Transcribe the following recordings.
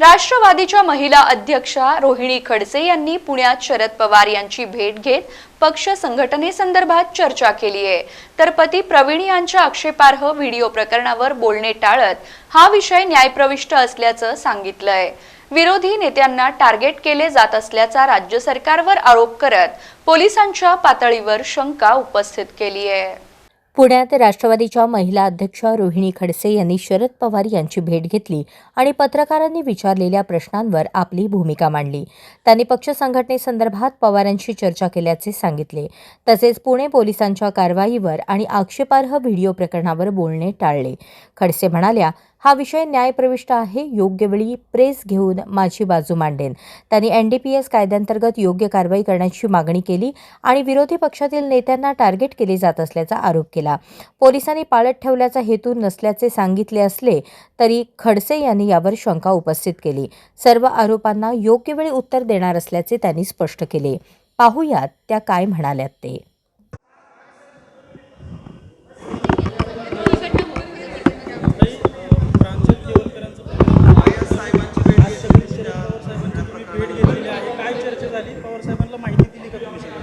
राष्ट्रवादीच्या महिला अध्यक्षा रोहिणी खडसे यांनी पुण्यात शरद पवार यांची भेट घेत पक्ष संघटनेसंदर्भात चर्चा केली आहे. तर पती प्रवीण यांच्या आक्षेपार्ह व्हिडिओ प्रकरणावर बोलणे टाळत हा विषय न्यायप्रविष्ट असल्याचं सांगितलंय. विरोधी नेत्यांना टार्गेट केले जात असल्याचा राज्य सरकारवर आरोप करत पोलिसांच्या पातळीवर शंका उपस्थित केली आहे. पुण्यात राष्ट्रवादीच्या महिला अध्यक्ष रोहिणी खडसे यांनी शरद पवार यांची भेट घेतली आणि पत्रकारांनी विचारलेल्या प्रश्नांवर आपली भूमिका मांडली. त्यांनी पक्ष संघटनेसंदर्भात पवारांशी चर्चा केल्याचे सांगितले. तसेच पुणे पोलिसांच्या कारवाईवर आणि आक्षेपार्ह व्हिडिओ प्रकरणावर बोलणे टाळले. खडसे म्हणाल्या हा विषय न्यायप्रविष्ट आहे योग्य वेळी प्रेस घेऊन माझी बाजू मांडेन. त्यांनी एनडीपीएस कायद्यांतर्गत योग्य कारवाई करण्याची मागणी केली आणि विरोधी पक्षातील नेत्यांना टार्गेट केले जात असल्याचा आरोप केला. पोलिसांनी पाळत ठेवल्याचा हेतू नसल्याचे सांगितले असले तरी खडसे यांनी यावर शंका उपस्थित केली. सर्व आरोपांना योग्य वेळी उत्तर देणार असल्याचे त्यांनी स्पष्ट केले. पाहूयात त्या काय म्हणाल्यात ते काही प्रांजल केवलकरांचं प्रकरण आज सगळी शरद पवार साहेबांची तुम्ही भेट घेतलेली आहे काय चर्चा झाली पवार साहेबांना माहिती दिली का तुम्ही सगळी?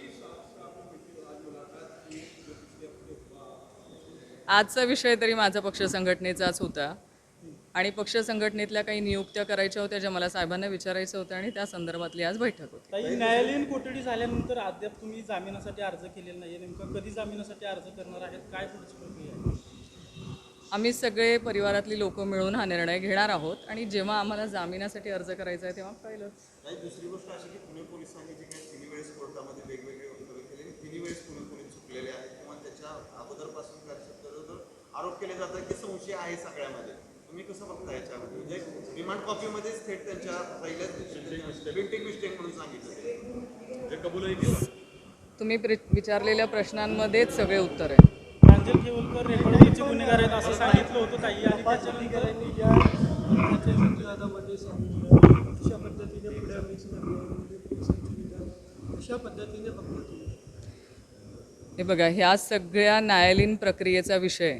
आजचा विषय तरी माझा पक्ष संघटनेचाच होता. आणि पक्ष संघटनेतल्या काही नियुक्त्या करायच्या होत्या ज्या मला साहेबांना विचारायचं होतं आणि त्या संदर्भातली आज बैठक होती. काही न्यायालयीन कोठडी झाल्यानंतर अद्याप तुम्ही जामिनासाठी अर्ज केलेला नाही नेमकं कधी जामिनासाठी अर्ज करणार आहेत? काय पुढची प्रक्रिया आहे? आम्ही सगळे परिवारातली लोक मिळून हा निर्णय घेणार आहोत आणि जेव्हा आम्हाला जामिनासाठी अर्ज करायचा आहे तेव्हा कळलंच नाही दुसरी गोष्ट अशी की पुणे पोलिसांनी जे काही तिन्ही वेळेस कोर्टामध्ये वेगवेगळे वक्तव्य केले तिन्ही वेळेस पुणे पोलीस चुकलेले आहेत किंवा त्याच्या अगोदरपासून आरोप केले जातात की संशय आहे सगळ्यामध्ये. तुम्ही कसं बघता याच्यामध्ये? म्हणजे रिमांड कॉपीमध्येच थेट त्यांच्या पहिल्याच प्रिंटिंग मिस्टेक म्हणून सांगितलं ते. कबूलही केलं. तुम्ही प्रि- विचारलेल्या प्रश्नांमध्येच सगळे उत्तर आहे प्रांजल केवलकर रेकॉर्डिंगचे गुन्हेगार आहेत असं सांगितलं होतं ताई आणि त्याच्यानंतर त्याच्या विवादामध्ये सांगितलं अशा पद्धतीने पुढे मिक्स अशा पद्धतीने हे बघा ह्या सगळ्या न्यायालयीन प्रक्रियेचा विषय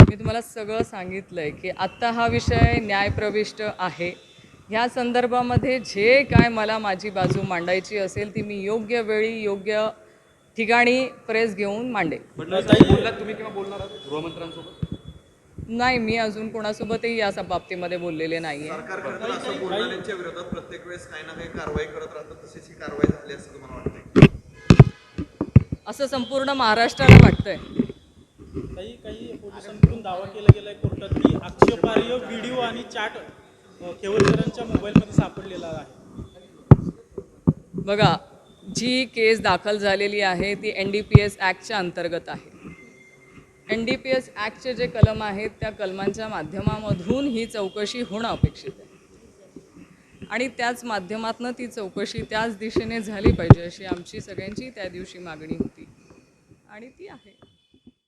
मी तुम्हाला सगळं सांगितलं आहे की आत्ता हा विषय न्यायप्रविष्ट आहे. ह्या संदर्भामध्ये जे काय मला माझी बाजू मांडायची असेल ती मी योग्य वेळी योग्य ठिकाणी प्रेस घेऊन मांडेल पण बोललात तुम्ही किंवा बोलणार आहात? गृहमंत्र्यांसोबत? नाही मी अजून कोणासोबतही या बाबतीमध्ये बोललेले नाही आहे असं संपूर्ण महाराष्ट्राला वाटतंय. काही काही पोलिसांकडून दावा केला गेलाय कोर्टात की आक्षेपार्ह व्हिडिओ आणि चॅट अ, केवलकरांच्या मोबाईलमध्ये सापडलेला आहे. बघा जी केस दाखल झालेली आहे ती एन डी पी एस ॲक्टच्या अंतर्गत आहे. एन डी पी एस ॲक्टचे जे कलम आहेत त्या कलमांच्या माध्यमामधून ही चौकशी होणं अपेक्षित आहे. आणि त्याच माध्यमातनं ती चौकशी त्याच दिशेने झाली पाहिजे अशी आमची सगळ्यांची त्या दिवशी मागणी होती. आणि ती आहे.